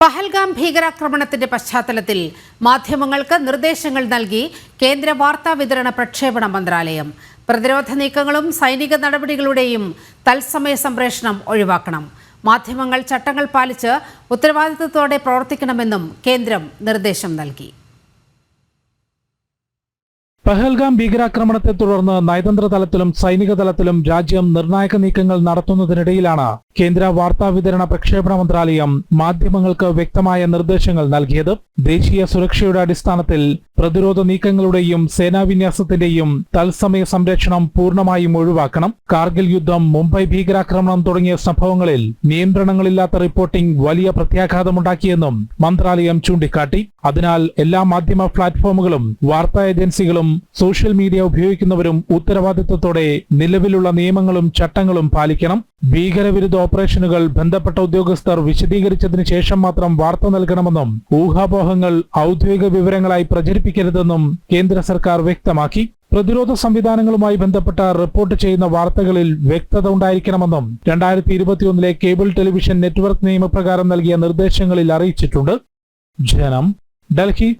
പഹൽഗാം ഭീകരാക്രമണത്തിന്റെ പശ്ചാത്തലത്തിൽ മാധ്യമങ്ങൾക്ക് നിർദ്ദേശങ്ങൾ നൽകി കേന്ദ്ര വാർത്താ വിതരണ പ്രക്ഷേപണ മന്ത്രാലയം. പ്രതിരോധ നീക്കങ്ങളും സൈനിക നടപടികളുടെയും തത്സമയ സംപ്രേഷണം ഒഴിവാക്കണം. മാധ്യമങ്ങൾ ചട്ടങ്ങൾ പാലിച്ച് ഉത്തരവാദിത്തത്തോടെ പ്രവർത്തിക്കണമെന്നും കേന്ദ്രം നിർദ്ദേശം നൽകി. പഹൽഗാം ഭീകരാക്രമണത്തെ തുടർന്ന് നയതന്ത്ര തലത്തിലും സൈനിക തലത്തിലും രാജ്യം നിർണായക നീക്കങ്ങൾ നടത്തുന്നതിനിടയിലാണ് കേന്ദ്ര വാർത്താ വിതരണ പ്രക്ഷേപണ മന്ത്രാലയം മാധ്യമങ്ങൾക്ക് വ്യക്തമായ നിർദ്ദേശങ്ങൾ നൽകിയത് ദേശീയ സുരക്ഷയുടെ അടിസ്ഥാനത്തിൽ പ്രതിരോധ നീക്കങ്ങളുടെയും സേനാവിന്യാസത്തിന്റെയും തത്സമയ സംരക്ഷണം പൂർണമായും ഒഴിവാക്കണം. കാർഗിൽ യുദ്ധം മുംബൈ ഭീകരാക്രമണം തുടങ്ങിയ സംഭവങ്ങളിൽ നിയന്ത്രണങ്ങളില്ലാത്ത റിപ്പോർട്ടിംഗ് വലിയ പ്രത്യാഘാതമുണ്ടാക്കിയെന്നും മന്ത്രാലയം ചൂണ്ടിക്കാട്ടി. അതിനാൽ എല്ലാ മാധ്യമ പ്ലാറ്റ്ഫോമുകളും വാർത്താ ഏജൻസികളും സോഷ്യൽ മീഡിയ ഉപയോഗിക്കുന്നവരും ഉത്തരവാദിത്തത്തോടെ നിലവിലുള്ള നിയമങ്ങളും ചട്ടങ്ങളും പാലിക്കണം. ഭീകരവിരുദ്ധ ഓപ്പറേഷനുകൾ ബന്ധപ്പെട്ട ഉദ്യോഗസ്ഥർ വിശദീകരിച്ചതിന് ശേഷം മാത്രം വാർത്ത നൽകണമെന്നും ഊഹാപോഹങ്ങൾ ഔദ്യോഗിക വിവരങ്ങളായി പ്രചരിപ്പിക്കരുതെന്നും കേന്ദ്ര സർക്കാർ വ്യക്തമാക്കി. പ്രതിരോധ സംവിധാനങ്ങളുമായി ബന്ധപ്പെട്ട റിപ്പോർട്ട് ചെയ്യുന്ന വാർത്തകളിൽ വ്യക്തത ഉണ്ടായിരിക്കണമെന്നും രണ്ടായിരത്തി ഇരുപത്തിയൊന്നിലെ കേബിൾ ടെലിവിഷൻ നെറ്റ്വർക്ക് നിയമപ്രകാരം നൽകിയ നിർദ്ദേശങ്ങളിൽ അറിയിച്ചിട്ടുണ്ട്. ജനം ഡൽഹി